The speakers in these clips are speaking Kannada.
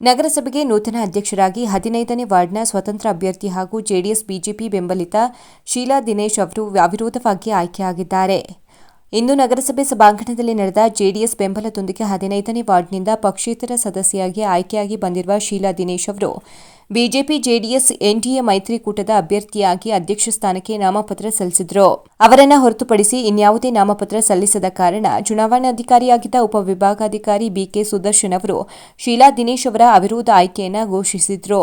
ನಗರಸಭೆಗೆ ನೂತನ ಅಧ್ಯಕ್ಷರಾಗಿ ಹದಿನೈದನೇ ವಾರ್ಡ್ನ ಸ್ವತಂತ್ರ ಅಭ್ಯರ್ಥಿ ಹಾಗೂ ಜೆಡಿಎಸ್, ಬಿಜೆಪಿ ಬೆಂಬಲಿತ ಶೀಲಾ ದಿನೇಶ್ ಅವರು ಅವಿರೋಧವಾಗಿ ಆಯ್ಕೆಯಾಗಿದ್ದಾರೆ. ಇಂದು ನಗರಸಭೆ ಸಭಾಂಗಣದಲ್ಲಿ ನಡೆದ ಜೆಡಿಎಸ್ ಬೆಂಬಲದೊಂದಿಗೆ ಹದಿನೈದನೇ ವಾರ್ಡ್ನಿಂದ ಪಕ್ಷೇತರ ಸದಸ್ಯೆಯಾಗಿ ಆಯ್ಕೆಯಾಗಿ ಬಂದಿರುವ ಶೀಲಾ ದಿನೇಶ್ ಅವರು, ಬಿಜೆಪಿ ಜೆಡಿಎಸ್ ಎನ್ಡಿಎ ಮೈತ್ರಿಕೂಟದ ಅಭ್ಯರ್ಥಿಯಾಗಿ ಅಧ್ಯಕ್ಷ ಸ್ಥಾನಕ್ಕೆ ನಾಮಪತ್ರ ಸಲ್ಲಿಸಿದ್ರು. ಅವರನ್ನು ಹೊರತುಪಡಿಸಿ ಇನ್ಯಾವುದೇ ನಾಮಪತ್ರ ಸಲ್ಲಿಸದ ಕಾರಣ ಚುನಾವಣಾಧಿಕಾರಿಯಾಗಿದ್ದ ಉಪವಿಭಾಗಾಧಿಕಾರಿ ಬಿಕೆ ಸುದರ್ಶನ್ ಅವರು ಶೀಲಾ ದಿನೇಶ್ ಅವರ ಅವಿರೋಧ ಆಯ್ಕೆಯನ್ನು ಘೋಷಿಸಿದ್ರು.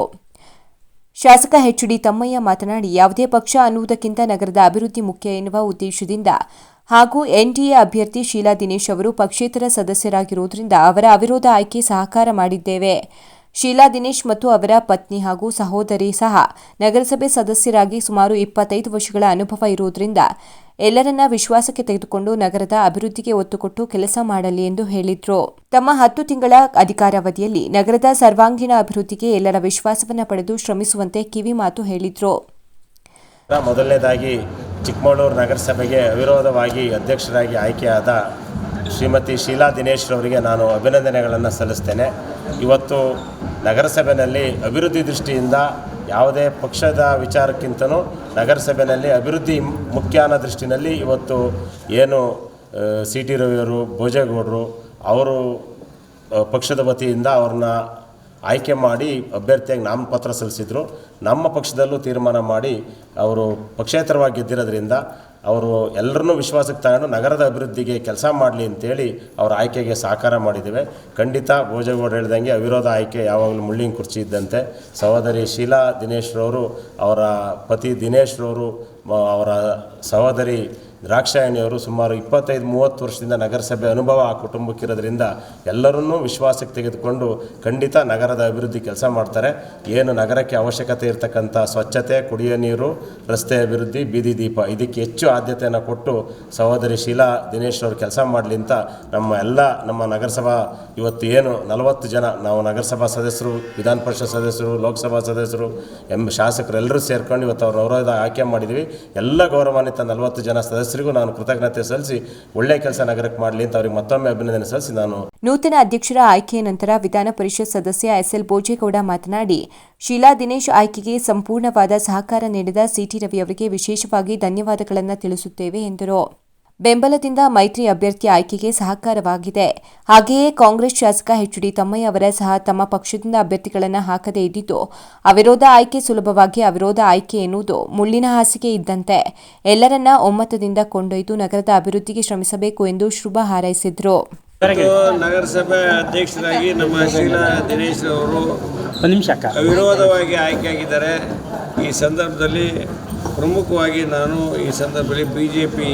ಶಾಸಕ ಎಚ್ ಡಿ ತಮ್ಮಯ್ಯ ಮಾತನಾಡಿ, ಯಾವುದೇ ಪಕ್ಷ ಅನ್ನುವುದಕ್ಕಿಂತ ನಗರದ ಅಭಿವೃದ್ಧಿ ಮುಖ್ಯ ಎನ್ನುವ ಉದ್ದೇಶದಿಂದ ಹಾಗೂ ಎನ್ಡಿಎ ಅಭ್ಯರ್ಥಿ ಶೀಲಾ ದಿನೇಶ್ ಅವರು ಪಕ್ಷೇತರ ಸದಸ್ಯರಾಗಿರುವುದರಿಂದ ಅವರ ಅವಿರೋಧ ಆಯ್ಕೆ ಸಹಕಾರ ಮಾಡಿದ್ದೇವೆ. ಶೀಲಾ ದಿನೇಶ್ ಮತ್ತು ಅವರ ಪತ್ನಿ ಹಾಗೂ ಸಹೋದರಿ ಸಹ ನಗರಸಭೆ ಸದಸ್ಯರಾಗಿ ಸುಮಾರು ಇಪ್ಪತ್ತೈದು ವರ್ಷಗಳ ಅನುಭವ ಇರುವುದರಿಂದ ಎಲ್ಲರನ್ನ ವಿಶ್ವಾಸಕ್ಕೆ ತೆಗೆದುಕೊಂಡು ನಗರದ ಅಭಿವೃದ್ಧಿಗೆ ಒತ್ತು ಕೊಟ್ಟು ಕೆಲಸ ಮಾಡಲಿ ಎಂದು ಹೇಳಿದ್ರು. ತಮ್ಮ ಹತ್ತು ತಿಂಗಳ ಅಧಿಕಾರಾವಧಿಯಲ್ಲಿ ನಗರದ ಸರ್ವಾಂಗೀಣ ಅಭಿವೃದ್ಧಿಗೆ ಎಲ್ಲರ ವಿಶ್ವಾಸವನ್ನ ಪಡೆದು ಶ್ರಮಿಸುವಂತೆ ಕಿವಿಮಾತು ಹೇಳಿದ್ರು. ಮೊದಲನೇದಾಗಿ ಚಿಕ್ಕಮಗಳೂರು ನಗರಸಭೆಗೆ ಅವಿರೋಧವಾಗಿ ಅಧ್ಯಕ್ಷರಾಗಿ ಆಯ್ಕೆಯಾದ ಶ್ರೀಮತಿ ಶೀಲಾ ದಿನೇಶ್ ರವರಿಗೆ ನಾನು ಅಭಿನಂದನೆಗಳನ್ನು ಸಲ್ಲಿಸ್ತೇನೆ. ಇವತ್ತು ನಗರಸಭೆಯಲ್ಲಿ ಅಭಿವೃದ್ಧಿ ದೃಷ್ಟಿಯಿಂದ ಯಾವುದೇ ಪಕ್ಷದ ವಿಚಾರಕ್ಕಿಂತನೂ ನಗರಸಭೆಯಲ್ಲಿ ಅಭಿವೃದ್ಧಿ ಮುಖ್ಯ ಅನ್ನೋ ದೃಷ್ಟಿನಲ್ಲಿ ಇವತ್ತು ಏನು ಸಿ ಟಿ ರವಿಯವರು ಭೋಜೇಗೌಡರು ಅವರು ಪಕ್ಷದ ವತಿಯಿಂದ ಅವ್ರನ್ನ ಆಯ್ಕೆ ಮಾಡಿ ಅಭ್ಯರ್ಥಿಯಾಗಿ ನಾಮಪತ್ರ ಸಲ್ಲಿಸಿದರು. ನಮ್ಮ ಪಕ್ಷದಲ್ಲೂ ತೀರ್ಮಾನ ಮಾಡಿ ಅವರು ಪಕ್ಷೇತರವಾಗಿ ಗೆದ್ದಿರೋದ್ರಿಂದ ಅವರು ಎಲ್ಲರನ್ನೂ ವಿಶ್ವಾಸಕ್ಕೆ ತಗೊಂಡು ನಗರದ ಅಭಿವೃದ್ಧಿಗೆ ಕೆಲಸ ಮಾಡಲಿ ಅಂತೇಳಿ ಅವ್ರ ಆಯ್ಕೆಗೆ ಸಹಕಾರ ಮಾಡಿದ್ದೇವೆ. ಖಂಡಿತ ಭೋಜೇಗೌಡ ಹೇಳ್ದಂಗೆ ಅವಿರೋಧ ಆಯ್ಕೆ ಯಾವಾಗಲೂ ಮುಳ್ಳಿನ ಕುರ್ಚಿ ಇದ್ದಂತೆ. ಸಹೋದರಿ ಶೀಲಾ ದಿನೇಶ್ರವರು ಅವರ ಪತಿ ದಿನೇಶ್ರವರು ಅವರ ಸಹೋದರಿ ದ್ರಾಕ್ಷಾಯಣಿಯವರು ಸುಮಾರು ಇಪ್ಪತ್ತೈದು, ಮೂವತ್ತು ವರ್ಷದಿಂದ ನಗರಸಭೆ ಅನುಭವ ಆ ಕುಟುಂಬಕ್ಕಿರೋದ್ರಿಂದ ಎಲ್ಲರನ್ನೂ ವಿಶ್ವಾಸಕ್ಕೆ ತೆಗೆದುಕೊಂಡು ಖಂಡಿತ ನಗರದ ಅಭಿವೃದ್ಧಿ ಕೆಲಸ ಮಾಡ್ತಾರೆ. ಏನು ನಗರಕ್ಕೆ ಅವಶ್ಯಕತೆ ಇರತಕ್ಕಂಥ ಸ್ವಚ್ಛತೆ, ಕುಡಿಯೋ ನೀರು, ರಸ್ತೆ ಅಭಿವೃದ್ಧಿ, ಬೀದಿ ದೀಪ, ಇದಕ್ಕೆ ಹೆಚ್ಚು ಆದ್ಯತೆಯನ್ನು ಕೊಟ್ಟು ಸಹೋದರಿ ಶೀಲಾ, ದಿನೇಶ್ ಅವರು ಕೆಲಸ ಮಾಡಲಿ ಅಂತ ನಮ್ಮ ಎಲ್ಲ, ನಮ್ಮ ನಗರಸಭಾ ಇವತ್ತು ಏನು ನಲವತ್ತು ಜನ ನಾವು ನಗರಸಭಾ ಸದಸ್ಯರು, ವಿಧಾನ ಪರಿಷತ್ ಸದಸ್ಯರು, ಲೋಕಸಭಾ ಸದಸ್ಯರು, ಎಂ ಶಾಸಕರು ಎಲ್ಲರೂ ಸೇರ್ಕೊಂಡು ಇವತ್ತು ಅವ್ರ ಅವರೋಧ ಆಯ್ಕೆ ಮಾಡಿದ್ವಿ ಎಲ್ಲ ಗೌರವಾನ್ವಿತ ನಲವತ್ತು ಜನ ಸದಸ್ಯರಿಗೂ ನಾನು ಕೃತಜ್ಞತೆ ಸಲ್ಲಿಸಿ ಒಳ್ಳೆಯ ಕೆಲಸ ನಗರಕ್ಕೆ ಮಾಡಲಿ ಅಂತ ಅವರಿಗೆ ಮತ್ತೊಮ್ಮೆ ಅಭಿನಂದನೆ ಸಲ್ಲಿಸಿ ನಾನು ನೂತನ ಅಧ್ಯಕ್ಷರ ಆಯ್ಕೆಯ ನಂತರ ವಿಧಾನ ಪರಿಷತ್ ಸದಸ್ಯ ಎಸ್ ಎಲ್ ಭೋಜೇಗೌಡ ಮಾತನಾಡಿ, ಶೀಲಾ ದಿನೇಶ್ ಆಯ್ಕೆಗೆ ಸಂಪೂರ್ಣವಾದ ಸಹಕಾರ ನೀಡಿದ ಸಿಟಿ ರವಿ ಅವರಿಗೆ ವಿಶೇಷವಾಗಿ ಧನ್ಯವಾದಗಳನ್ನು ತಿಳಿಸುತ್ತೇವೆ ಎಂದರು. ಬೆಂಬಲದಿಂದ ಮೈತ್ರಿ ಅಭ್ಯರ್ಥಿ ಆಯ್ಕೆಗೆ ಸಹಕಾರವಾಗಿದೆ. ಹಾಗೆಯೇ ಕಾಂಗ್ರೆಸ್ ಶಾಸಕ ಎಚ್ ಡಿ ತಮ್ಮಯ್ಯ ಅವರ ಸಹ ತಮ್ಮ ಪಕ್ಷದಿಂದ ಅಭ್ಯರ್ಥಿಗಳನ್ನು ಹಾಕದೇ ಇದ್ದಿದ್ದು ಅವಿರೋಧ ಆಯ್ಕೆ ಸುಲಭವಾಗಿ ಅವಿರೋಧ ಆಯ್ಕೆ ಎನ್ನುವುದು ಮುಳ್ಳಿನ ಹಾಸಿಗೆ ಇದ್ದಂತೆ ಎಲ್ಲರನ್ನ ಒಮ್ಮತದಿಂದ ಕೊಂಡೊಯ್ದು ನಗರದ ಅಭಿವೃದ್ಧಿಗೆ ಶ್ರಮಿಸಬೇಕು ಎಂದು ಶುಭ ಹಾರೈಸಿದರು. ನಗರಸಭೆ ಅಧ್ಯಕ್ಷರಾಗಿ ನಮ್ಮ ಶೀಲಾ ದಿನೇಶ್ ಅವರು ಅವಿರೋಧವಾಗಿ ಆಯ್ಕೆಯಾಗಿದ್ದಾರೆ. ಈ ಸಂದರ್ಭದಲ್ಲಿ ಪ್ರಮುಖವಾಗಿ ನಾನು ಈ ಸಂದರ್ಭದಲ್ಲಿ ಬಿ ಜೆ ಪಿ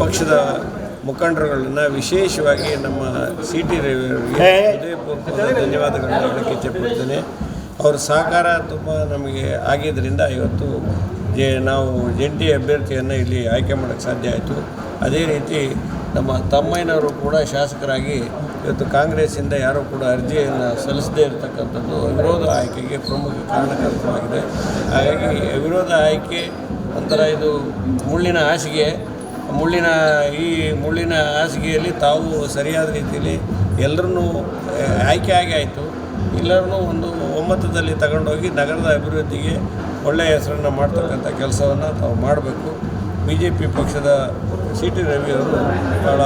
ಪಕ್ಷದ ಮುಖಂಡರುಗಳನ್ನ ವಿಶೇಷವಾಗಿ ನಮ್ಮ ಸಿ ಟಿ ರವಿಯವರಿಗೆ ಧನ್ಯವಾದಗಳನ್ನು ಧನ್ಯವಾದಗಳನ್ನ ಹೇಳಕ್ಕೆ ಇಚ್ಛೆಪಡ್ತೇನೆ. ಅವ್ರ ಸಹಕಾರ ತುಂಬ ನಮಗೆ ಆಗಿದ್ದರಿಂದ ಇವತ್ತು ಜೆ ನಾವು ಜಂಟಿ ಅಭ್ಯರ್ಥಿಯನ್ನು ಇಲ್ಲಿ ಆಯ್ಕೆ ಮಾಡೋಕ್ಕೆ ಸಾಧ್ಯ ಆಯಿತು. ಅದೇ ರೀತಿ ನಮ್ಮ ತಮ್ಮಯ್ಯನವರು ಕೂಡ ಶಾಸಕರಾಗಿ ಇವತ್ತು ಕಾಂಗ್ರೆಸ್ಸಿಂದ ಯಾರೂ ಕೂಡ ಅರ್ಜಿಯನ್ನು ಸಲ್ಲಿಸದೇ ಇರತಕ್ಕಂಥದ್ದು ಅವಿರೋಧ ಆಯ್ಕೆಗೆ ಪ್ರಮುಖ ಕಾರಣಕರ್ತವಾಗಿದೆ. ಹಾಗಾಗಿ ಅವಿರೋಧ ಆಯ್ಕೆ ಒಂಥರ ಇದು ಮುಳ್ಳಿನ ಹಾಸಿಗೆ. ಮುಳ್ಳಿನ ಈ ಮುಳ್ಳಿನ ಹಾಸಿಗೆಯಲ್ಲಿ ತಾವು ಸರಿಯಾದ ರೀತಿಯಲ್ಲಿ ಎಲ್ಲರನ್ನೂ ಆಯ್ಕೆ ಆಗಿ ಆಯಿತು. ಎಲ್ಲರನ್ನೂ ಒಂದು ಒಮ್ಮತದಲ್ಲಿ ತಗೊಂಡೋಗಿ ನಗರದ ಅಭಿವೃದ್ಧಿಗೆ ಒಳ್ಳೆಯ ಹೆಸರನ್ನು ಮಾಡ್ತಕ್ಕಂಥ ಕೆಲಸವನ್ನು ತಾವು ಮಾಡಬೇಕು. ಬಿ ಜೆ ಪಿ ಪಕ್ಷದ ಸಿ ಟಿ ರವಿಯವರು ಭಾಳ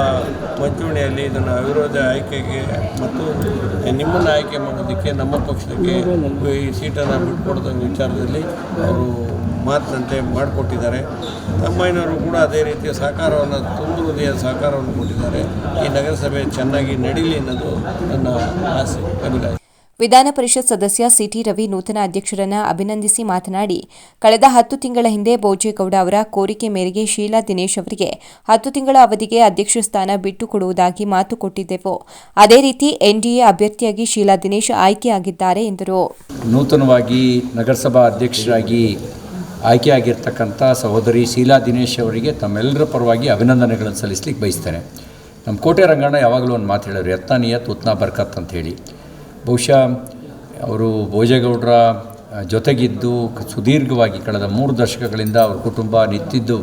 ಮಂಚೂಣಿಯಲ್ಲಿ ಇದನ್ನು ಅವಿರೋಧ ಆಯ್ಕೆಗೆ ಮತ್ತು ನಿಮ್ಮನ್ನು ಆಯ್ಕೆ ಮಾಡೋದಕ್ಕೆ ನಮ್ಮ ಪಕ್ಷಕ್ಕೆ ಈ ಸೀಟನ್ನು ಬಿಟ್ಕೊಡೋದ ವಿಚಾರದಲ್ಲಿ ಅವರು ಮಾತಿನಂತೆ ಮಾಡಿಕೊಟ್ಟಿದ್ದಾರೆ. ತಮ್ಮಯ್ಯನವರು ಕೂಡ ಅದೇ ರೀತಿಯ ಸಹಕಾರವನ್ನು ತುಂಬು ಹೃದಯ ಸಹಕಾರವನ್ನು ಕೊಟ್ಟಿದ್ದಾರೆ. ಈ ನಗರಸಭೆ ಚೆನ್ನಾಗಿ ನಡೀಲಿ ಅನ್ನೋದು ನನ್ನ ಆಸೆ ಅಭಿಲಾಷೆ ವಿಧಾನ ಪರಿಷತ್ ಸದಸ್ಯ ಸಿಟಿ ರವಿ ನೂತನ ಅಧ್ಯಕ್ಷರನ್ನ ಅಭಿನಂದಿಸಿ ಮಾತನಾಡಿ ಕಳೆದ ಹತ್ತು ತಿಂಗಳ ಹಿಂದೆ ಬೋಜೇಗೌಡ ಅವರ ಕೋರಿಕೆ ಮೇರೆಗೆ ಶೀಲಾ ದಿನೇಶ್ ಅವರಿಗೆ ಹತ್ತು ತಿಂಗಳ ಅವಧಿಗೆ ಅಧ್ಯಕ್ಷ ಸ್ಥಾನ ಬಿಟ್ಟುಕೊಡುವುದಾಗಿ ಮಾತು ಕೊಟ್ಟಿದ್ದೆವು. ಅದೇ ರೀತಿ ಎನ್ಡಿಎ ಅಭ್ಯರ್ಥಿಯಾಗಿ ಶೀಲಾ ದಿನೇಶ್ ಆಯ್ಕೆಯಾಗಿದ್ದಾರೆ ಎಂದರು. ನೂತನವಾಗಿ ನಗರಸಭಾ ಅಧ್ಯಕ್ಷರಾಗಿ ಆಯ್ಕೆಯಾಗಿರ್ತಕ್ಕಂಥ ಸಹೋದರಿ ಶೀಲಾ ದಿನೇಶ್ ಅವರಿಗೆ ತಮ್ಮೆಲ್ಲರ ಪರವಾಗಿ ಅಭಿನಂದನೆಗಳನ್ನು ಸಲ್ಲಿಸ್ಲಿಕ್ಕೆ ಬಯಸ್ತೇನೆ. ನಮ್ಮ ಕೋಟೆ ರಂಗಣ್ಣ ಯಾವಾಗಲೂ ಒಂದು ಮಾತು ಹೇಳಿದ್ರು ಎತ್ತಾನಿಯ ತುತ್ನಾ ಬರ್ಕತ್ ಅಂತ ಹೇಳಿ. ಬಹುಶಃ ಅವರು ಭೋಜೇಗೌಡರ ಜೊತೆಗಿದ್ದು ಸುದೀರ್ಘವಾಗಿ ಕಳೆದ ಮೂರು ದಶಕಗಳಿಂದ ಅವ್ರ ಕುಟುಂಬ ನಿಂತಿದ್ದು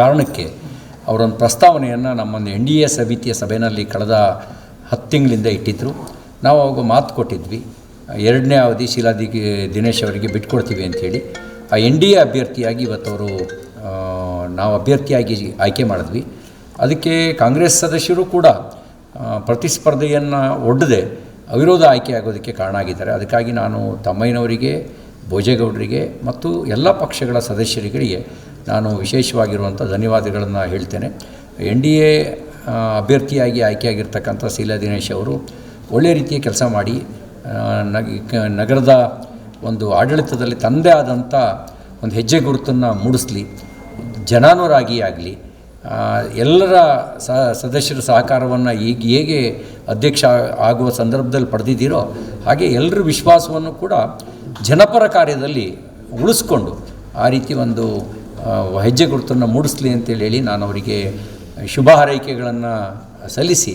ಕಾರಣಕ್ಕೆ ಅವರೊಂದು ಪ್ರಸ್ತಾವನೆಯನ್ನು ನಮ್ಮೊಂದು ಎನ್ ಡಿ ಎ ಸಮಿತಿಯ ಸಭೆಯಲ್ಲಿ ಕಳೆದ ಹತ್ತು ತಿಂಗಳಿಂದ ಇಟ್ಟಿದ್ದರು ನಾವು ಅವಾಗ ಮಾತು ಕೊಟ್ಟಿದ್ವಿ, ಎರಡನೇ ಅವಧಿ ಶೀಲಾ ದಿ ದಿನೇಶ್ ಅವರಿಗೆ ಬಿಟ್ಕೊಡ್ತೀವಿ ಅಂಥೇಳಿ ಎನ್ ಡಿ ಎ ಅಭ್ಯರ್ಥಿಯಾಗಿ ಇವತ್ತವರು ನಾವು ಅಭ್ಯರ್ಥಿಯಾಗಿ ಆಯ್ಕೆ ಮಾಡಿದ್ವಿ. ಅದಕ್ಕೆ ಕಾಂಗ್ರೆಸ್ ಸದಸ್ಯರು ಕೂಡ ಆ, ಪ್ರತಿಸ್ಪರ್ಧೆಯನ್ನು ಒಡ್ಡದೆ ಅವಿರೋಧ ಆಯ್ಕೆ ಆಗೋದಕ್ಕೆ ಕಾರಣ ಆಗಿದ್ದಾರೆ. ಅದಕ್ಕಾಗಿ ನಾನು ತಮ್ಮಯ್ಯನವರಿಗೆ ಭೋಜೇಗೌಡರಿಗೆ ಮತ್ತು ಎಲ್ಲ ಪಕ್ಷಗಳ ಸದಸ್ಯರುಗಳಿಗೆ ನಾನು ವಿಶೇಷವಾಗಿರುವಂಥ ಧನ್ಯವಾದಗಳನ್ನು ಹೇಳ್ತೇನೆ. ಎನ್ ಡಿ ಎ ಅಭ್ಯರ್ಥಿಯಾಗಿ ಆಯ್ಕೆಯಾಗಿರ್ತಕ್ಕಂಥ ಶೀಲಾ ದಿನೇಶ್ ಅವರು ಒಳ್ಳೆಯ ರೀತಿಯ ಕೆಲಸ ಮಾಡಿ ಆ, ನಗರದ ಒಂದು ಆಡಳಿತದಲ್ಲಿ ತಂದೆ ಆದಂಥ ಒಂದು ಹೆಜ್ಜೆ ಗುರುತನ್ನು ಮೂಡಿಸ್ಲಿ, ಜನಾನುರಾಗಿ ಆಗಲಿ ಎಲ್ಲರ ಸ, ಸದಸ್ಯರ ಸಹಕಾರವನ್ನು ಈಗ ಹೇಗೆ ಅಧ್ಯಕ್ಷ ಆಗುವ ಸಂದರ್ಭದಲ್ಲಿ ಪಡೆದಿದ್ದೀರೋ ಹಾಗೆ ಎಲ್ಲರ ವಿಶ್ವಾಸವನ್ನು ಕೂಡ ಜನಪರ ಕಾರ್ಯದಲ್ಲಿ ಉಳಿಸ್ಕೊಂಡು ಆ ರೀತಿ ಒಂದು ಹೆಜ್ಜೆ ಗುರುತನ್ನು ಮೂಡಿಸ್ಲಿ ಅಂತೇಳಿ ನಾನು ಅವರಿಗೆ ಶುಭ ಹಾರೈಕೆಗಳನ್ನು ಸಲ್ಲಿಸಿ